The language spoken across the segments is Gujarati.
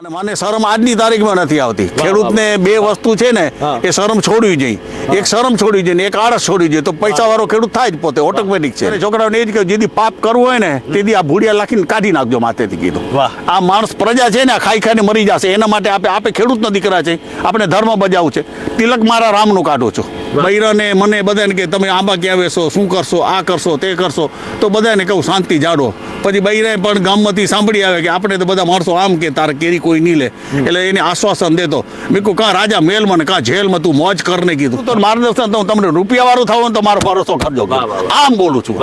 અને મને શરમ આજની તારીખમાં નથી આવતી. ખેડૂતને બે વસ્તુ છે ને એ શરમ છોડવી જોઈએ. એક શરમ છોડવી જોઈએ એક આળસ છોડવી જોઈએ. તો પૈસા વાળો ખેડૂત થાય જ પોતે ઓટોમેટિક છે. છોકરાઓને એ જ કહ્યું જેથી પાપ કરવું હોય ને તેથી આ ભૂડિયા લાખીને કાઢી નાખજો માથેથી કીધું. આ માણસ પ્રજા છે ને આ ખાઈ ખાઈને મરી જશે. એના માટે આપે આપે ખેડૂતનો દીકરા છે. આપણે ધર્મ બજાવવું છે. તિલક મારા રામનું કાઢો છું. બૈરાને મને બધાને કે તમે આંબા ક્યાં વેશો શું કરશો? આ કરશો? તે કરશો? તો બધાને કહું શાંતિ જાડો. પછી બૈરાએ પણ ગામમાંથી સાંભળી આવે કે આપણે તો બધા માણસો આમ કે તારે કેરી કોઈ નહીં લે. એટલે એને આશ્વાસન દેતો. મેં કહું કાં રાજા મેલમાં ને કાં જેલમાં તું મોજ કરને કીધું. તો માર્ગદર્શન તો તમને રૂપિયા વાળું થવું ને તો મારો ભરોસો કરજો. આમ બોલું છું.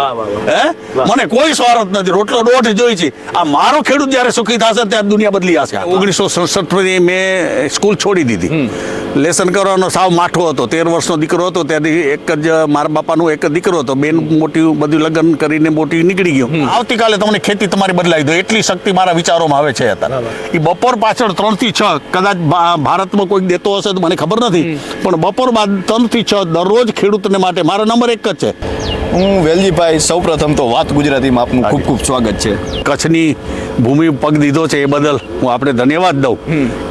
હે? મને કોઈ સ્વાર્થ નથી. રોટલો દોઢ જોઈ છે. આ મારો ખેડૂત જ્યારે સુખી થશે ત્યારે દુનિયા બદલી જશે ઓગણીસો સડસઠ મેં સ્કૂલ છોડી દીધી. લેસન કરવાનો સાવ માઠો હતો. તેર વર્ષનો દીકરો હતો ત્યાંથી એક જ મારા બાપાનો એક દીકરો હતો બેન મોટી બધું લગ્ન કરીને મોટી નીકળી ગયો. આવતીકાલે તમને ખેતી તમારી બદલાવી દો એટલી શક્તિ મારા વિચારોમાં આવે છે અત્યારે. એ બપોર પાછળ ત્રણથી છ કદાચ ભારતમાં કોઈક દેતો હશે તો મને ખબર નથી પણ બપોર બાદ ત્રણથી છ દરરોજ ખેડૂતને માટે મારો નંબર એક જ છે. હું વેલજીભાઈ સૌપ્રથમ તો વાત ગુજરાતીમાં આપનું ખૂબ ખૂબ સ્વાગત છે. કચ્છની ભૂમિ પગ દીધો છે એ બદલ હું આપણે ધન્યવાદ દઉં.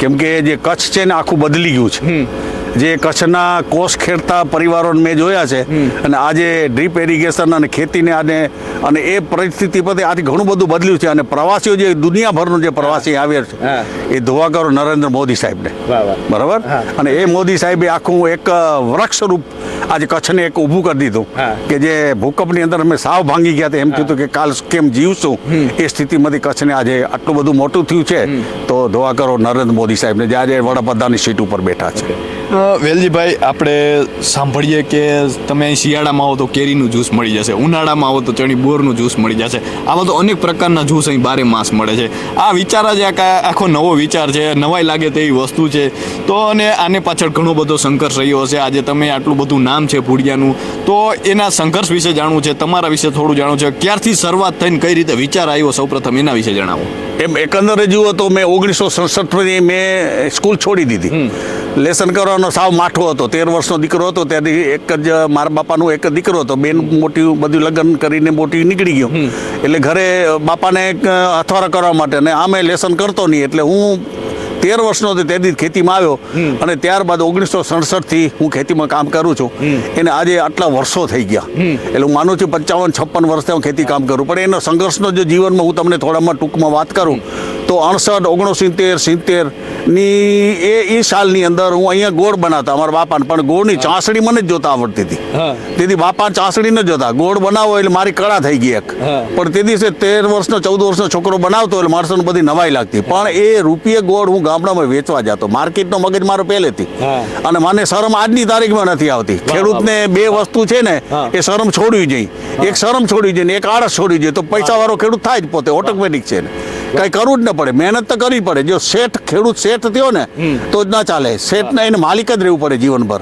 કેમ કે જે કચ્છ છે ને આખું બદલી ગયું છે. જે કચ્છના કોષ ખેડતા પરિવારોને મેં જોયા છે અને આજે ડ્રીપ એરિગેશન અને ખેતીને આને અને એ પરિસ્થિતિ પરથી આજે ઘણું બધું બદલ્યું છે અને પ્રવાસીઓ જે દુનિયાભરનો જે પ્રવાસી આવ્યા છે એ ધોવા કરો નરેન્દ્ર મોદી સાહેબને. બરાબર? અને એ મોદી સાહેબે આખું એક વૃક્ષરૂપ આજે કચ્છને એક ઊભું કરી દીધું. કે જે ભૂકંપની અંદર અમે સાવ ભાંગી ગયા એમ કીધું કે કાલ કેમ જીવશું? એ સ્થિતિમાંથી કચ્છને આજે આટલું બધું મોટું થયું છે તો ધોવા કરો નરેન્દ્ર મોદી સાહેબને જે આજે વડાપ્રધાનની સીટ ઉપર બેઠા છે. વેલજીભાઈ, આપણે સાંભળીએ કે તમે અહીં શિયાળામાં આવો તો કેરીનું જ્યુસ મળી જશે, ઉનાળામાં આવો તો ચણી બોરનું જ્યુસ મળી જશે. આવા તો અનેક પ્રકારના જ્યુસ અહીં બારે માસ મળે છે. આ વિચાર જ આખો નવો વિચાર છે, નવાઈ લાગે તેવી વસ્તુ છે. તો અને આને પાછળ ઘણો બધો સંઘર્ષ રહ્યો હશે. આજે તમે આટલું બધું નામ છે ભૂડિયાનું. તો એના સંઘર્ષ વિશે જાણવું છે, તમારા વિશે થોડું જાણવું છે. ક્યારથી શરૂઆત થઈને કઈ રીતે વિચાર આવ્યો? સૌપ્રથમ એના વિશે જણાવો. એમ એકંદરે જુઓ તો મેં ઓગણીસો સડસઠની મેં સ્કૂલ છોડી દીધી. લેસન કરવાનો સાવ માઠો હતો. તેર વર્ષનો દીકરો હતો ત્યાંથી એક જ મારા બાપાનો એક જ દીકરો હતો. બેન મોટી બધું લગ્ન કરીને મોટી નીકળી ગયો. એટલે ઘરે બાપાને એક હથવારા કરવા માટે. અને આમે લેસન કરતો નહીં એટલે હું તેર વર્ષનો હતો તેથી ખેતીમાં આવ્યો અને ત્યારબાદ ઓગણીસો સડસઠથી હું ખેતીમાં કામ કરું છું. એને આજે આટલા વર્ષો થઈ ગયા. એટલે હું માનું છું પંચાવન છપ્પન વર્ષથી હું ખેતી કામ કરું. પણ એનો સંઘર્ષનો જો જીવનમાં હું તમને થોડામાં ટૂંકમાં વાત કરું તો અડસઠ ઓગણસિત્તેર સિત્તેરની એ એ સાલની અંદર હું અહીંયા ગોળ બનાવતા અમારા બાપાને. પણ ગોળની ચાસણી મને જ જોતા આવડતી હતી. તેથી બાપા ચાસણી ન જોતા. ગોળ બનાવો એટલે મારી કળા થઈ ગઈ એક. પણ તે દિવસે તેર વર્ષનો ચૌદ વર્ષનો છોકરો બનાવતો એટલે માણસોને બધી નવાઈ લાગતી. પણ એ રૂપિયે ગોળ હું ગામડામાં વેચવા જતો. માર્કેટનો મગજ મારો પહેલેથી. અને મને શરમ આજની તારીખમાં નથી આવતી. ખેડૂતને બે વસ્તુ છે ને એ શરમ છોડવી જોઈએ. એક શરમ છોડવી જોઈએ એક આળસ છોડવી જોઈએ. તો પૈસાવાળો ખેડૂત થાય જ પોતે ઓટોમેટિક છે ને. કઈ કરવું જ ન પડે. મહેનત તો કરવી પડે. જો શેઠ ખેડૂત શેઠ થયો ને તો જ ના ચાલે. શેઠ એને માલિક જ રહેવું પડે જીવનભર.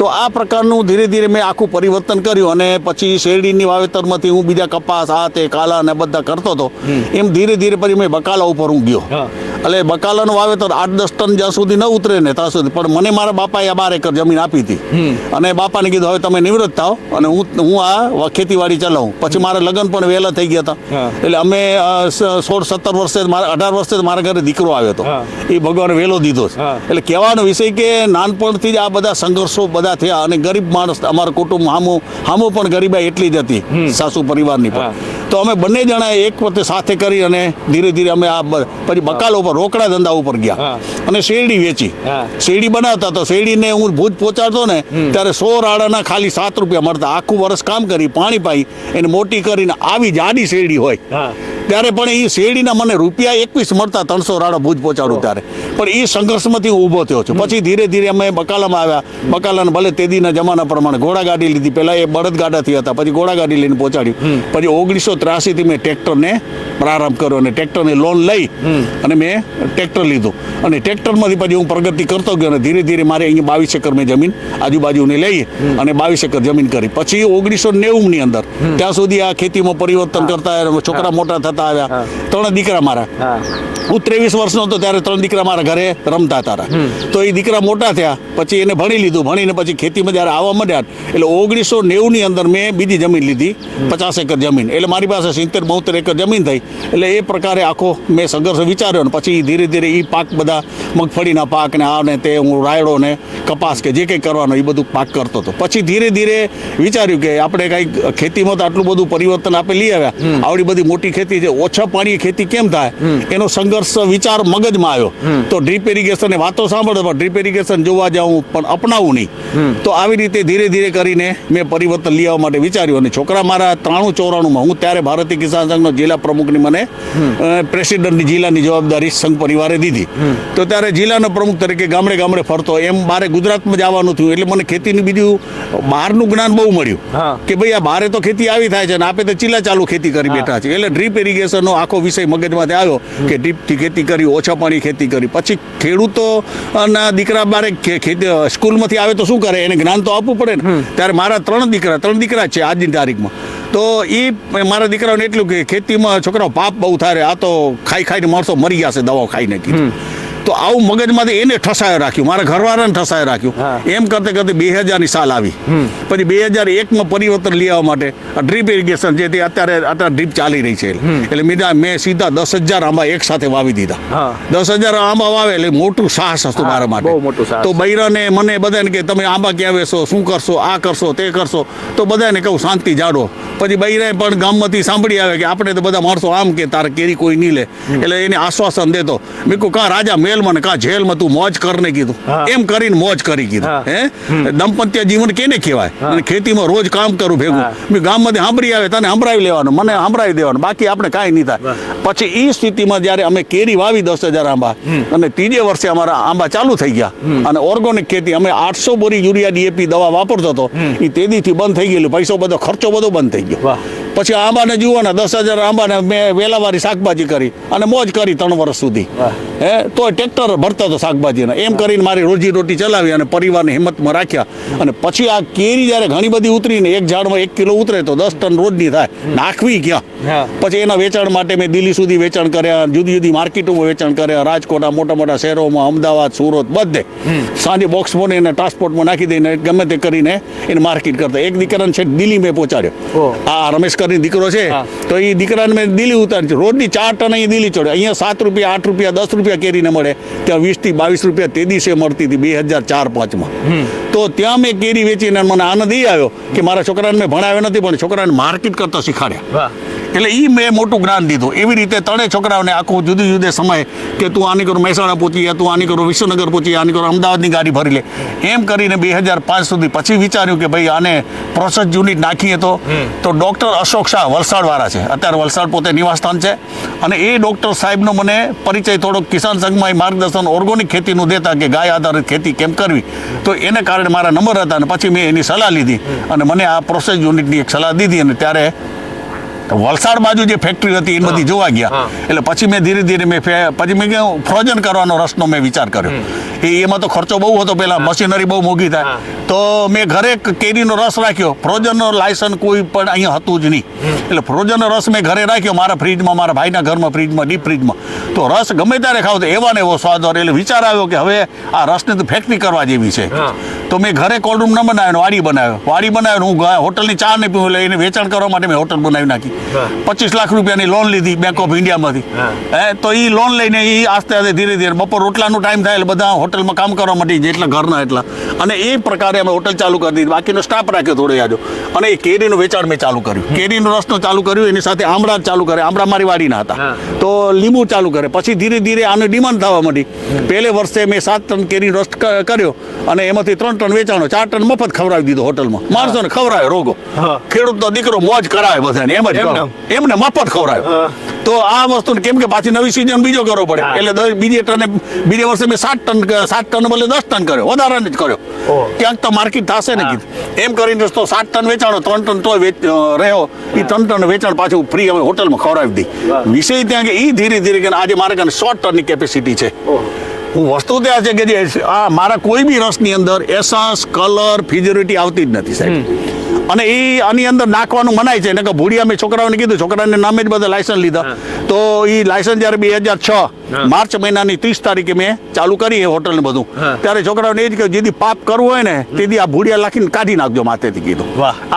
તો આ પ્રકારનું ધીરે ધીરે મેં આખું પરિવર્તન કર્યું અને પછી શેરડીની વાવેતરમાંથી હું બીજા કપાસ આ તે કાલા ને બધા કરતો હતો. એમ ધીરે ધીરે પછી મેં બકાલા ઉપર હું ગયો. એટલે બકાલાનું વાવેતર આઠ દસ ટન જ્યાં સુધી ન ઉતરે ને ત્યાં સુધી. પણ મને મારા બાપાએ આ બાર એકર જમીન આપી હતી. અને બાપાને કીધું હવે તમે નિવૃત્ત થાવ અને હું હું આ ખેતીવાડી ચલાવું. પછી મારા લગ્ન પણ વહેલા થઈ ગયા હતા. એટલે અમે સોળ સત્તર વર્ષે મારા અઢાર વર્ષે મારા ઘરે દીકરો આવ્યો હતો. એ ભગવાને વહેલો દીધો છે. એટલે કહેવાનો વિષય કે નાનપણથી જ આ બધા સંઘર્ષો બધા થયા અને ગરીબ માણસ અમારા કુટુંબ હામો હામો પણ ગરીબાઈ એટલી જ હતી સાસુ પરિવારની. પણ. તો અમે બંને જણા એક વખતે સાથે કરી અને ધીરે ધીરે અમે આ પછી બકાલ ઉપર રોકડા ધંધા ઉપર ગયા. અને શેરડી વેચી. શેરડી બનાવતા તો શેરડીને હું ભૂજ પહોંચાડતો ને ત્યારે સો રાડાના ખાલી સાત રૂપિયા મળતા. આખું વર્ષ કામ કરી પાણી પાઈ એને મોટી કરીને આવી જાડી શેરડી હોય. ત્યારે પણ એ શેરડીના મને રૂપિયા એકવીસ મળતા ત્રણસો રાડો ભૂજ પહોંચાડું ત્યારે. પણ એ સંઘર્ષમાંથી હું ઊભો થયો છું. પછી ધીરે ધીરે અમે બકાલામાં આવ્યા. બકાલાને ભલે તેદીના જમાના પ્રમાણે ઘોડાગાડી લીધી. પહેલાં એ બળદગાડાથી હતા. પછી ઘોડાગાડી લઈને પહોંચાડ્યું. પછી ઓગણીસો ત્રાસીથી મેં ટ્રેક્ટરને પ્રારંભ કર્યો અને ટ્રેક્ટરને લોન લઈ અને મેં ટ્રેક્ટર લીધું. અને ટ્રેક્ટરમાંથી પછી હું પ્રગતિ કરતો ગયો અને ધીરે ધીરે મારે અહીંયા બાવીસ એકર મેં જમીન આજુબાજુની લઈ અને બાવીસ એકર જમીન કરી. પછી ઓગણીસો નેવુંની અંદર ત્યાં સુધી આ ખેતીમાં પરિવર્તન કરતા છોકરા મોટા થતા આવ્યા ત્રણ દીકરા મારા. હું. ત્રેવીસ વર્ષનો હતો ત્યારે ત્રણ દીકરા મારા ઘરે રમતા હતા તો એ દીકરા મોટા થયા પછી એને ભણી લીધું. ભણીને પછી ખેતીમાં જ્યારે આવવા માંડ્યા એટલે ઓગણીસો નેવુંની અંદર મેં બીજી જમીન લીધી પચાસ એકર જમીન. એટલે મારી પાસે સિત્તેર બોતેર એકર જમીન થઈ. એટલે એ પ્રકારે આખો મેં સંઘર્ષ વિચાર્યો ને પછી ધીરે ધીરે એ પાક બધા મગફળીના પાક ને આ ને તે હું રાયડો ને કપાસ કે જે કંઈ કરવાનો એ બધું પાક કરતો હતો. પછી ધીરે ધીરે વિચાર્યું કે આપણે કંઈક ખેતીમાં તો આટલું બધું પરિવર્તન આપણે લઈ આવ્યા. આવડી બધી મોટી ખેતી છે ઓછા પાણીએ ખેતી કેમ થાય? એનો સંઘર્ષ વિચાર મગજમાં આવ્યો. તો ડ્રીપ ઇરિગેશન વાતો સાંભળતો પણ ડ્રીપ ઇરિગેશન જોવા જાઉં પણ અપનાવું નહીં. તો આવી રીતે ધીરે ધીરે કરીને મેં પરિવર્તન લઈ આવવા માટે વિચાર્યું અને છોકરા મારા ત્રાણું ચોરાણુંમાં હું ત્યારે ભારતીય કિસાન સંઘનો જિલ્લા પ્રમુખની મને પ્રેસિડેન્ટની જિલ્લાની જવાબદારી સંઘ પરિવારે દીધી. તો ત્યારે જિલ્લાના પ્રમુખ તરીકે ગામડે ગામડે ફરતો એમ મારે ગુજરાતમાં જવાનું થયું એટલે મને ખેતીની બીજું બહારનું જ્ઞાન બહુ મળ્યું. કે ભાઈ આ બારે તો ખેતી આવી થાય છે અને આપે તો ચીલા ચાલુ ખેતી કરી બેઠા છે એટલે ડ્રીપ ઇરિગેશનનો આખો વિષય મગજમાંથી આવ્યો કે ડ્રીપથી ખેતી કરી ઓછા પાણી ખેતી કરી. પછી ખેડૂતોના દીકરા બારે સ્કૂલમાંથી આવે તો શું કરે? એને જ્ઞાન તો આપવું પડે ને. ત્યારે મારા ત્રણ દીકરા ત્રણ દીકરા છે આજની તારીખમાં. તો એ મારા દીકરાઓને એટલું કે ખેતીમાં છોકરાઓ પાપ બહુ થાય આ તો ખાઈ ખાઈને માણસો મરી ગયા છે દવાઓ ખાઈને કીધું. તો આવું મગજમાંથી એને ઠસાયો રાખ્યું. મારા ઘરવાળાને ઠસાયો રાખ્યું. એમ કરતે કરતે બે હજારની સાલ આવી. પછી બે હજાર એકમાં પરિવર્તન લઈ આવવા માટે ડ્રીપ ઇરિગેશન જે અત્યારે અત્યારે ડ્રીપ ચાલી રહી છે એટલે મીધા મેં સીધા દસ હજાર આંબા એક સાથે વાવી દીધા. દસ હજાર આંબા વાવે એટલે મોટું સાહસ હતું મારા માટે. તો બૈરાને મને બધાને કે તમે આંબા ક્યાં વેચો શું કરશો આ કરશો તે કરશો. તો બધાને કહું શાંતિ જાડો પછી બૈરાએ પણ ગામમાંથી સાંભળી આવે કે આપણે તો બધા માણસો આમ કે તારે કેરી કોઈ નહીં લે. એટલે એને આશ્વાસન દેતો. મેં કહું કાં રાજા મેલમાં ને કાં જેલમાં તું મોજ કરને કીધું? એમ કરીને મોજ કરી કીધું. હે. દંપત્ય જીવન કેને કહેવાય? અને ખેતીમાં રોજ કામ કરું ભેગું. મેં ગામમાંથી સાંભળી આવે તને સંભળાવી લેવાનું મને સંભળાવી દેવાનું. બાકી આપણે કાંઈ નહીં થાય. પછી એ સ્થિતિમાં જ્યારે અમે કેરી વાવી દસ હજાર આંબા અને ત્રીજે વર્ષે અમારા આંબા ચાલુ થઈ ગયા. અને ઓર્ગોનિક ખેતી અમે આઠસો બોરી યુરિયા ડીએપી દવા વાપરતો હતો. એ તેદીથી બંધ થઈ ગયેલું. પૈસો બધો ખર્ચો બધો બંધ થઈ ગયો. પછી આંબાને જુઓ ને દસ હજાર આંબાને મેં વેલાવારી શાકભાજી કરી અને મોજ કરી ત્રણ વર્ષ સુધી. હે તો ટ્રેક્ટર ભરતો હતો શાકભાજીને. એમ કરીને મારી રોજી રોટી ચલાવી અને પરિવારને હિંમતમાં રાખ્યા. અને પછી આ કેરી જ્યારે ઘણી બધી ઉતરીને એક ઝાડમાં એક કિલો ઉતરે તો દસ ટન રોજની થાય. નાખવી ક્યાં? પછી એના વેચાણ માટે મેં દિલ્હી સુધી વેચાણ કર્યા જુદી જુદી માર્કેટોમાં વેચાણ કર્યા રાજકોટ આ મોટા મોટા શહેરોમાં અમદાવાદ સુરત બધે. સાંજે બોક્સ બોને એને ટ્રાન્સપોર્ટમાં નાખી દઈને ગમે તે કરીને એને માર્કેટ કરતા. એક દીકરાને છે દિલ્હી મેં પહોંચાડ્યો. આ રમેશ કરીને દીકરો છે તો એ દીકરાને મેં દિલ્હી ઉતારી રોજની ચાર ટન અહીં દિલ્હી ચડે. અહીંયા સાત રૂપિયા આઠ રૂપિયા દસ રૂપિયા કેરીને મળે. ત્યાં વીસથી બાવીસ રૂપિયા તે દિવસે મળતી હતી બે હજાર ચાર પાંચમાં. તો ત્યાં મેં કેરી વેચીને મને આનંદ એ આવ્યો કે મારા છોકરાને મેં ભણાવ્યો નથી પણ છોકરાને માર્કેટ કરતા શીખાડ્યા. એટલે એ મેં મોટું જ્ઞાન દીધું. એવી રીતે ત્રણેય છોકરાઓને આખું જુદી જુદે સમય કે તું આની કરો મહેસાણા પહોંચી યા તું આની કરો વિશ્વનગર પહોંચી આની કરો અમદાવાદની ગાડી ભરી લે. એમ કરીને બે હજાર પાંચ સુધી પછી વિચાર્યું કે ભાઈ આને પ્રોસેસ યુનિટ નાખીએ તો. તો ડૉક્ટર અશોક શાહ વલસાડવાળા છે. અત્યારે વલસાડ પોતે નિવાસસ્થાન છે અને એ ડૉક્ટર સાહેબનો મને પરિચય થોડોક કિસાન સંઘમાં માર્ગદર્શન ઓર્ગોનિક ખેતીનું દેતા કે ગાય આધારિત ખેતી કેમ કરવી? તો એને કારણે મારા નંબર હતા અને પછી મેં એની સલાહ લીધી અને મને આ પ્રોસેસ યુનિટની એક સલાહ દીધી અને ત્યારે વલસાડ બાજુ જે ફેક્ટરી હતી એ બધી જોવા ગયા. એટલે પછી મેં ધીરે ધીરે મેં ફે- પછી મેં કહ્યું ફ્રોઝન કરવાનો રસનો મેં વિચાર કર્યો. એ એમાં તો ખર્ચો બહુ હતો પહેલાં મશીનરી બહુ મોંઘી થાય. તો મેં ઘરે કેરીનો રસ રાખ્યો. ફ્રોઝનનો લાયસન્સ કોઈ પણ અહીંયા હતું જ નહીં. એટલે ફ્રોઝનનો રસ મેં ઘરે રાખ્યો. મારા ફ્રીજમાં મારા ભાઈના ઘરમાં ફ્રીજમાં ડીપ ફ્રીજમાં તો રસ ગમે ત્યારે ખાવ તો એવા ને એવો સ્વાદ હોય એટલે વિચાર આવ્યો કે હવે આ રસને તો ફેક્ટરી કરવા જેવી છે. તો મેં ઘરે કોલ્ડ રૂમ ન બનાવ્યો વાડી બનાવ્યો. વાડી બનાવ્યો હું હોટલની ચા નહીં પીવું એટલે એને વેચાણ કરવા માટે મેં હોટલ બનાવી નાખી. પચીસ લાખ રૂપિયાની લોન લીધી બેંક ઓફ ઇન્ડિયામાંથી હા. તો એ લોન લઈને એ આસ્તે આસ્તે ધીરે ધીરે બપોર રોટલાનો ટાઈમ થાય એટલે બધા હોટલમાં કામ કરવા માટે જેટલા ઘરના એટલા. અને એ પ્રકારે અમે હોટલ ચાલુ કરી દીધી. બાકીનો સ્ટાફ રાખ્યો થોડો યાદો અને એ કેરીનું વેચાણ મેં ચાલુ કર્યું. કેરીનું રસનું ચાલુ કર્યું એની સાથે આમળા ચાલુ કરે આમળા મારી વાડીના હતા. તો લીંબુ ચાલુ કરે. પછી ધીરે ધીરે આની ડિમાન્ડ થવા માંડી. પહેલે વર્ષે મેં સાત ટન કેરી રસ કર્યો અને એમાંથી ત્રણ ટન વેચાણો ચાર ટન મફત ખવડાવી દીધો હોટલમાં. માણસોને ખવડાવે રોગો. ખેડૂતનો દીકરો મોજ કરાવે બધાને એમ જ એમને? મફત ખવડાવે હા. તો આ વસ્તુ કેમ કે પાછી નવી સિઝન બીજો કરવો પડે. એટલે બીજે ટને બીજે વર્ષે મેં સાત ટન સાત ટન બદલે દસ ટન કર્યો. વધારાને જ કર્યો. ક્યાંક તો માર્કેટ થશે ને કીધું. એમ કરીને તો સાત ટન વેચાણો ત્રણ ટન તો રહ્યો. એ ત્રણ ટન વેચાણ પાછું ફ્રી અમે હોટલમાં ખવડાવી દી. વિષય ત્યાં કે એ ધીરે ધીરે કે આજે મારે કારણે સો ટનની કેપેસિટી છે. હું વસ્તુ ત્યાં છે કે જે આ મારા કોઈ બી રસની અંદર એસન્સ કલર ફિજોરિટી આવતી જ નથી સાહેબ. અને એ આની અંદર નાખવાનું મનાય છે. કે ભૂડિયા મેં છોકરાઓને કીધું છોકરાને નામે જ બધા લાયસન્સ લીધા. તો એ લાયસન્સ જ્યારે બે હજાર છ માર્ચ મહિનાની ત્રીસ તારીખે મેં ચાલુ કરી એ હોટલ ને બધું. ત્યારે છોકરાઓને એ જ કહ્યું જેથી પાપ કરવું હોય ને તેથી આ ભૂડિયા લાખીને કાઢી નાખજો માથેથી કીધું.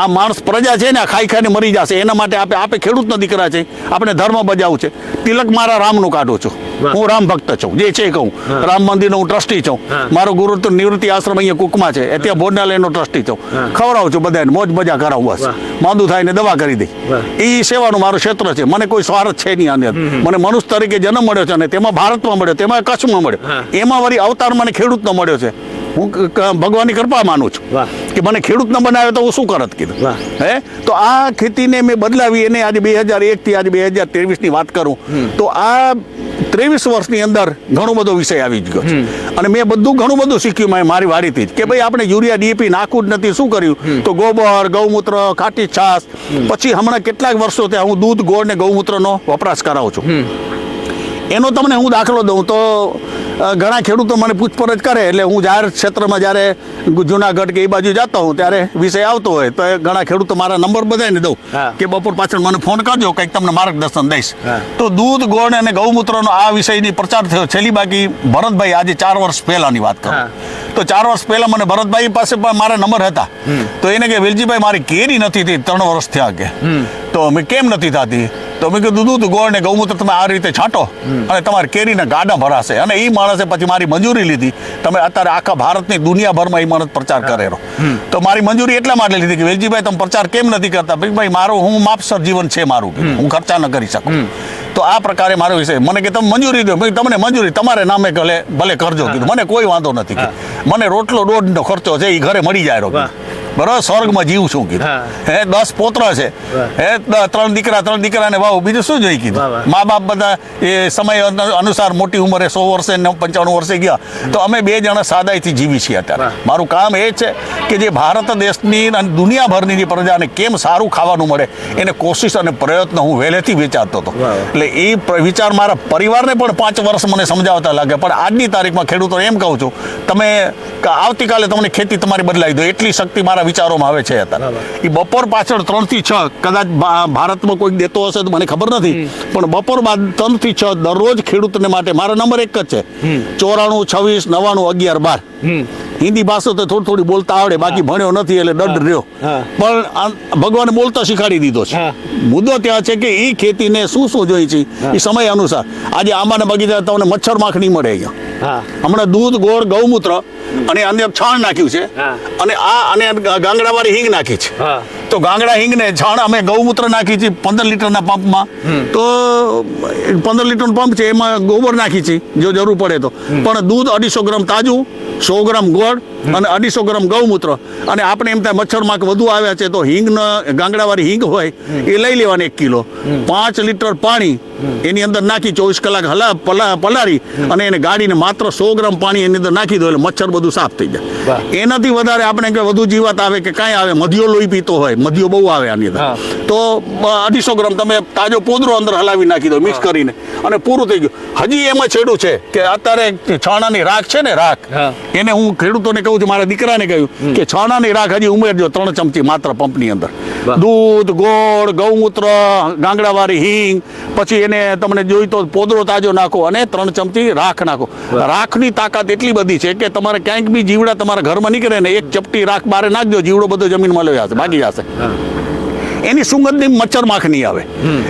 આ માણસ પ્રજા છે ને આ ખાઈ ખાઈને મરી જશે. એના માટે આપે આપે ખેડૂતનો દીકરા છે. આપણે ધર્મ બજાવું છે. તિલક મારા રામનું કાઢું છું. હું રામ ભક્ત છું. જે છે કહું. રામ મંદિરનો હું ટ્રસ્ટી છું. મારો ગુરુ તો નિવૃત્તિ આશ્રમ અહીંયા કુકમાં છે. ત્યાં ભોજનાલયનો ટ્રસ્ટી છું. ખવડાવું છું બધાને મોજ મજા કરાવું બસ. માંદું થાય ને દવા કરી દઈ. એ સેવાનું મારું ક્ષેત્ર છે. મને કોઈ સ્વાર્થ છે નહીં આની મને મનુષ્ય તરીકે જન્મ મળ્યો છે અને તેમાં ભારતમાં મળ્યો તેમાં કચ્છમાં મળ્યો. એમાં વળી અવતાર મને ખેડૂતનો મળ્યો છે. હું ભગવાનની કૃપા માનું છું કે મને ખેડૂત ન બનાવે તો હું શું કરત કીધું. હે? તો આ ખેતીને મેં બદલાવી એને આજે બે હજાર એકથી આજે બે હજાર ત્રેવીસની વાત કરું તો આ ત્રેવીસ વર્ષની અંદર ઘણો બધો વિષય આવી જ ગયો અને મેં બધું ઘણું બધું શીખ્યું મેં મારી વાડીથી જ કે ભાઈ આપણે યુરિયા ડીએપી નાખવું જ નથી શું કર્યું? તો ગોબર ગૌમૂત્ર ખાટી છાશ પછી હમણાં કેટલાક વર્ષો ત્યાં હું દૂધ ગોળ ને ગૌમૂત્રનો વપરાશ કરાવું છું. એનો તમને હું દાખલો દઉં તો ઘણા ખેડૂતો મને પૂછપરછ કરે એટલે હું જાહેર ક્ષેત્રમાં જ્યારે જુનાગઢ કે એ બાજુ જતો હોઉં ત્યારે વિષય આવતો હોય તો ઘણા ખેડૂતો મારા નંબર બધાને દઉં કે બપોર પાછળ મને ફોન કરજો કંઈક તમને માર્ગદર્શન દઈશ. તો દૂધ ગોળ અને ગૌમૂત્રનો આ વિષયની પ્રચાર થયો. છેલ્લી બાકી ભરતભાઈ આજે ચાર વર્ષ પહેલાંની વાત કરું. તો ચાર વર્ષ પહેલા મને ભરતભાઈ પાસે પણ મારા નંબર હતા. તો એને કે વેલજીભાઈ મારી કેરી નથી થઈ ત્રણ વર્ષ થયા કે. તો અમે કેમ નથી થતી? તો મેં કીધું દૂધ ગોળ ને ગૌમૂત્ર તમે આ રીતે છાંટો અને તમારી કેરીના ગાડા ભરાશે. અને એ માણસે પછી મારી મંજૂરી લીધી. તમે અત્યારે આખા ભારતની દુનિયાભરમાં એ માણસ પ્રચાર કરેલો તો મારી મંજૂરી એટલા માટે લીધી કે વેલજીભાઈ તમે પ્રચાર કેમ નથી કરતા? ભાઈ મારો હું માપસર જીવન છે મારું. હું ખર્ચા ન કરી શકું. તો આ પ્રકારે મારો વિષય. મને કે તમે મંજૂરી દો. તમને મંજૂરી તમારે નામે ભલે ભલે કરજો. કીધું. મને કોઈ વાંધો નથી મને રોટલો દોઢનો ખર્ચો છે એ ઘરે મળી જાય રો વાહ. બરાબર? સ્વર્ગમાં જીવ છું કીધું. હે. દસ પોત્ર છે. હે ત્રણ દીકરા ત્રણ દીકરાને વાવ બીજું શું જોઈ કીધું? મા બાપ બધા એ સમય અનુસાર મોટી ઉંમરે સો વર્ષે પંચાણું વર્ષે ગયા. તો અમે બે જણા સાદાઈથી જીવી છીએ અત્યારે. મારું કામ એ છે કે જે ભારત દેશની અને દુનિયાભરની જે પ્રજાને કેમ સારું ખાવાનું મળે એને કોશિશ અને પ્રયત્ન હું વહેલેથી વિચારતો હતો. એટલે એ વિચાર મારા પરિવારને પણ પાંચ વર્ષ મને સમજાવતા લાગે પણ આજની તારીખમાં ખેડૂતો એમ કહું છું તમે આવતીકાલે તમને ખેતી તમારી બદલાવી દો. એટલી શક્તિ મારા વિચારોમાં આવે છે અત્યારે. એ બપોર પાછળ ત્રણથી છ કદાચ ભારતમાં કોઈક દેતો હશે તો મને ખબર નથી પણ બપોર બાદ ત્રણથી છ દરરોજ ખેડૂતને માટે મારા નંબર એક જ છે. ચોરાણું છવ્વીસ નવાણું અગિયાર બાર. હિન્દી ભાષા તો થોડી થોડી બોલતા આવડે બાકી ભણ્યો નથી એટલે દંડ રહ્યો. પણ ભગવાને બોલતા શીખાડી દીધો છે. મુદ્દો ત્યાં છે કે એ ખેતીને શું શું જોઈએ છે? એ સમય અનુસાર. આજે આંબાના બગીચા તમને મચ્છર માખ નહીં મળે અહીંયા. હમણાં દૂધ ગોળ ગૌમૂત્ર અને અંદર છાણ નાખ્યું છે. અને આ અને ગાંગડાવાળી હિંગ નાખી છે. તો ગાંગડા હિંગ ને છાણ અમે ગૌમૂત્ર નાખી છે પંદર લીટરના પંપમાં. તો પંદર લીટરનો પંપ છે એમાં ગોબર નાખી છે જો જરૂર પડે તો. પણ દૂધ અઢીસો ગ્રામ તાજું સો ગ્રામ ગોળ અને અઢીસો ગ્રામ ગૌમૂત્ર. અને આપણે એમ થાય મચ્છર માર્ક વધુ આવ્યા છે તો હિંગ ગાંગડાવાળી હિંગ હોય એ લઈ લેવાની એક કિલો. પાંચ લીટર પાણી એની અંદર નાખી ચોવીસ કલાક હલા પલા પલાળી અને એને ગાડીને માત્ર સો ગ્રામ પાણી એની અંદર નાખી દો એટલે મચ્છર બધું સાફ થઈ જાય. એનાથી વધારે આપણે કે વધુ જીવાત આવે કે કાંઈ આવે મધ્યો લોહી પીતો હોય મધ્યો બહુ આવે આની અંદર. તો અઢીસો ગ્રામ તમે તાજો પોદરો અંદર હલાવી નાખી દો મિક્સ કરીને. અને પૂરું થઈ ગયું. હજી એમાં છેડું છે કે અત્યારે છાણાની રાખ છે ને રાખ. એને હું ખેડૂતોને કહું છું મારા દીકરાને કહ્યું કે છાણાની રાખ હજી ઉમેરજો ત્રણ ચમચી માત્ર પંપની અંદર. દૂધ ગોળ ગૌમૂત્ર ગાંગડાવાળી હિંગ પછી એને તમને જોઈ તો પોદરો તાજો નાખો અને ત્રણ ચમચી રાખ નાખો. રાખની તાકાત એટલી બધી છે કે તમારે ક્યાંક બી જીવડા તમારા ઘરમાં નીકળે ને એક ચપટી રાખ બારે નાખજો જીવડો બધો જમીનમાં લઈ જશે ભાગી જશે. એની સુગંધની મચ્છર માખ નહીં આવે.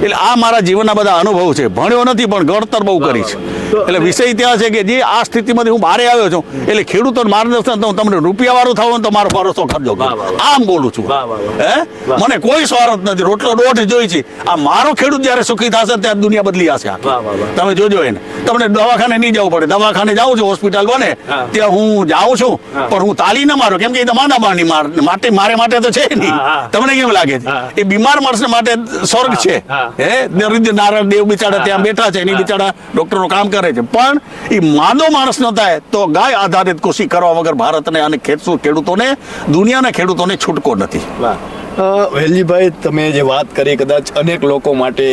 એટલે આ મારા જીવનના બધા અનુભવ છે. ભણ્યો નથી પણ ગણતર બહુ કરી છે. એટલે વિષય ત્યાં છે કે જે આ સ્થિતિમાંથી હું બહાર આવ્યો છું એટલે ખેડૂતો માર્ગદર્શન તો હું તમને રૂપિયા વાળું થવું તો મારો ભરોસો વાહ. આમ બોલું છું. હે? મને કોઈ સ્વાર્થ નથી. રોટલો દોઢ જોઈ છે. આ મારો ખેડૂત જ્યારે સુખી થશે ત્યારે દુનિયા બદલી જશે. તમે જોજો એને. તમને દવાખાને નહીં જવું પડે. દવાખાને જાઉં છું હોસ્પિટલ બને ત્યાં હું જાઉં છું પણ હું તાલી ન મારો. કેમ કે એ તો માના માની માટે મારે માટે તો છે નહીં. તમને કેમ લાગે છે. એ બીમાર માણસ માટે સ્વર્ગ છે. હે દરિદ્ર નારાયણ દેવ બિચારા ત્યાં બેઠા છે એની બિચારા ડોક્ટરનું કામ કરે છે. પણ એ માદો માણસ ન થાય તો ગાય આધારિત કૃષિ કરવા વગર ભારતને અને ખેડૂ ખેડૂતોને દુનિયાના ખેડૂતોને છૂટકો નથી. વાહ અ, વેલજીભાઈ તમે જે વાત કરી કદાચ અનેક લોકો માટે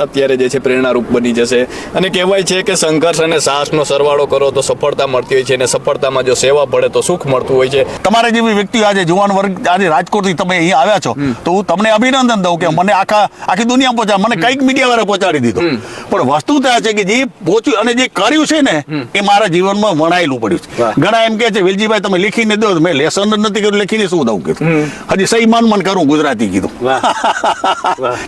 અત્યારે જે છે પ્રેરણારૂપ બની જશે. અને કહેવાય છે કે સંઘર્ષ અને સાહસનો સરવાળો કરો તો સફળતા મળતી હોય છે અને સફળતામાં જો સેવા પડે તો સુખ મળતું હોય છે. તમારા જેવી વ્યક્તિ આજે જુવાન વર્ગ આજે રાજકોટથી તમે અહીંયા આવ્યા છો તો હું તમને અભિનંદન દઉં કે મને આખા આખી દુનિયા પહોંચા મને કંઈક મીડિયા વાળા પહોંચાડી દીધું. પણ વસ્તુ તો છે કે જે પહોંચ્યું અને જે કર્યું છે ને એ મારા જીવનમાં વણાયેલું પડ્યું છે. ઘણા એમ કે છે વેલજીભાઈ તમે લીખીને દો. મેં લેસન નથી કર્યું લખીને શું દઉં કે? હજી સહી માન મન કરું. ગુજરાતી કીધું.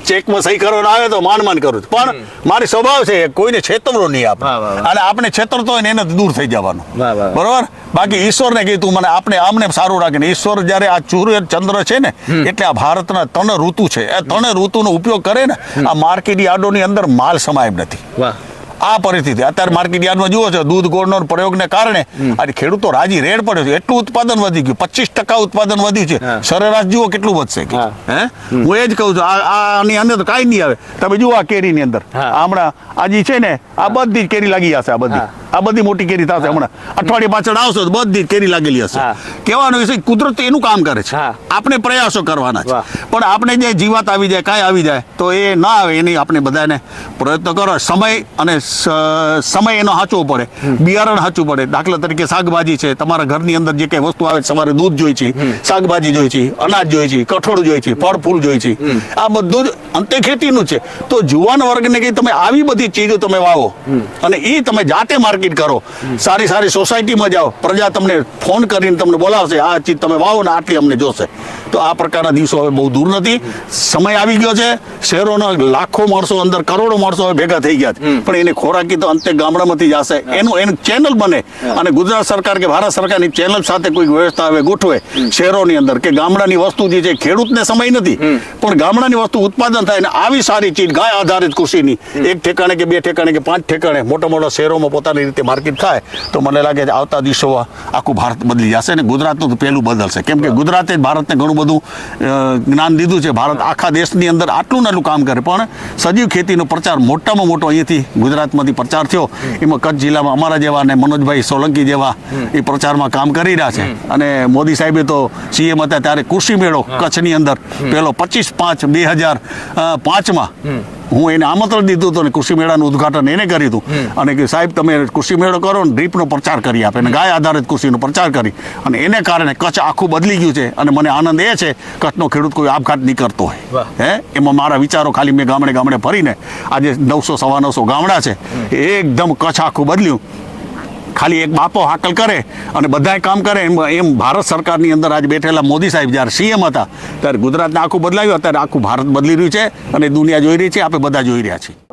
ચેકમાં સહી કરવાનો આવે તો માન માન કરું પણ મારી સ્વભાવ છે કોઈને છેતરવો નહીં આપણે. અને આપણે છેતરતો હોય ને એને દૂર થઈ જવાનું. બરોબર? બાકી ઈશ્વરને કીધું મને આપણે આમને સારું રાખે. ને ઈશ્વર જ્યારે આ સૂર્ય ચંદ્ર છે ને એટલે આ ભારતના ત્રણ ઋતુ છે. એ ત્રણ ઋતુનો ઉપયોગ કરે ને આ માર્કેટ યાર્ડોની અંદર માલ સમાય એમ નથી. વાહ. આ પરિસ્થિતિ. અત્યારે માર્કેટ યાર્ડમાં જુઓ છો દૂધ ગોળનો પ્રયોગને કારણે આજે ખેડૂતો રાજી રેડ પડ્યો છે. એટલું ઉત્પાદન વધી ગયું. પચીસ ટકા ઉત્પાદન વધ્યું છે. સરેરાશ જુઓ કેટલું વધશે હે. હું? એ જ કહું છું આની અંદર તો કાંઈ નહીં આવે. તમે જુઓ આ કેરીની અંદર. હમણાં આજે છે ને આ બધી જ કેરી લાગી જશે આ બધી. આ બધી મોટી કેરી થશે હમણાં. અઠવાડિયે પાછળ આવશો તો બધી કેરી લાગેલી હશે. કહેવાનું છે કુદરત એનું કામ કરે છે. આપણે પ્રયાસો કરવાના છે. પણ આપણે જે જીવાત આવી જાય કાંઈ આવી જાય તો એ ના આવે. એની આપણે બધાને પ્રયત્ન કરો. સમય અને સમય એનો સાચવો પડે. બિયારણ સાચવું પડે. દાખલા તરીકે શાકભાજી છે. તમારા ઘરની અંદર જે કઈ વસ્તુ આવે સવારે દૂધ જોઈએ છે શાકભાજી જોઈએ છે અનાજ જોઈએ છે કઠોળ જોઈ છે ફળ ફૂલ જોઈએ છે. આ બધું જ અંતે ખેતીનું છે. તો જુવાન વર્ગને કે તમે આવી બધી ચીજો તમે વાવો અને એ તમે જાતે માર્કેટ કરો. સારી સારી સોસાયટીમાં જાઓ. પ્રજા તમને ફોન કરીને તમને બોલાવશે આ ચીજ તમે વાવો ને આટલી અમને જોશે. તો આ પ્રકારના દિવસો હવે બહુ દૂર નથી. સમય આવી ગયો છે. શહેરોના લાખો માણસો અંદર કરોડો માણસો હવે ભેગા થઈ ગયા છે. પણ એને ખોરાકી તો અંતે ગામડામાંથી જશે. એનું એનું ચેનલ બને. અને ગુજરાત સરકાર કે ભારત સરકારની ચેનલ સાથે કોઈ વ્યવસ્થા હવે ગોઠવે શહેરોની અંદર કે ગામડાની વસ્તુ જે છે ખેડૂતને સમય નથી. પણ ગામડાની વસ્તુ ઉત્પાદન થાય ને આવી સારી ચીજ ગાય આધારિત કૃષિની. એક ઠેકાણે કે બે ઠેકાણે કે પાંચ ઠેકાણે મોટા મોટા શહેરોમાં પોતાની રીતે માર્કેટ થાય તો મને લાગે છે આવતા દિવસોમાં આખું ભારત બદલી જશે ને ગુજરાતનું તો પહેલું બદલશે. કેમ કે ગુજરાતે જ ભારતને ઘણું બધું જ્ઞાન દીધું છે. ભારત આખા દેશની અંદર આટલું નાનું કામ કરે પણ સજીવ ખેતીનો પ્રચાર મોટામાં મોટો અહીંયાથી ગુજરાતમાંથી પ્રચાર થયો. એમાં કચ્છ જિલ્લામાં અમારા જેવા અને મનોજભાઈ સોલંકી જેવા એ પ્રચારમાં કામ કરી રહ્યા છે. અને મોદી સાહેબે તો સીએમ હતા ત્યારે કૃષિ મેળો કચ્છની અંદર પેલો પચીસ પાંચ બે હજાર પાંચમાં હું એને આમંત્રણ દીધું હતું અને કૃષિ મેળાનું ઉદઘાટન એને કર્યું હતું. અને કે સાહેબ તમે કૃષિ મેળો કરો ને ડ્રીપનો પ્રચાર કરી આપે. અને ગાય આધારિત કૃષિનો પ્રચાર કરી. અને એને કારણે કચ્છ આખું બદલી ગયું છે. અને મને આનંદ એ છે કચ્છનો ખેડૂત કોઈ આપઘાત નહીં કરતો હોય. હે? એમાં મારા વિચારો ખાલી મેં ગામડે ગામડે ફરીને આજે નવસો સવા નવસો ગામડા છે. એકદમ કચ્છ આખું બદલ્યું. ખાલી એક બાપો હાકલ કરે અને બધાય કામ કરે. એમ એમ ભારત સરકારની અંદર આજે બેઠેલા મોદી સાહેબ જ્યારે સીએમ હતા, ત્યારે ગુજરાતને આખું બદલાયું. અત્યારે આખું ભારત બદલી રહ્યું છે અને દુનિયા જોઈ રહી છે. આપણે બધા જોઈ રહ્યા છીએ.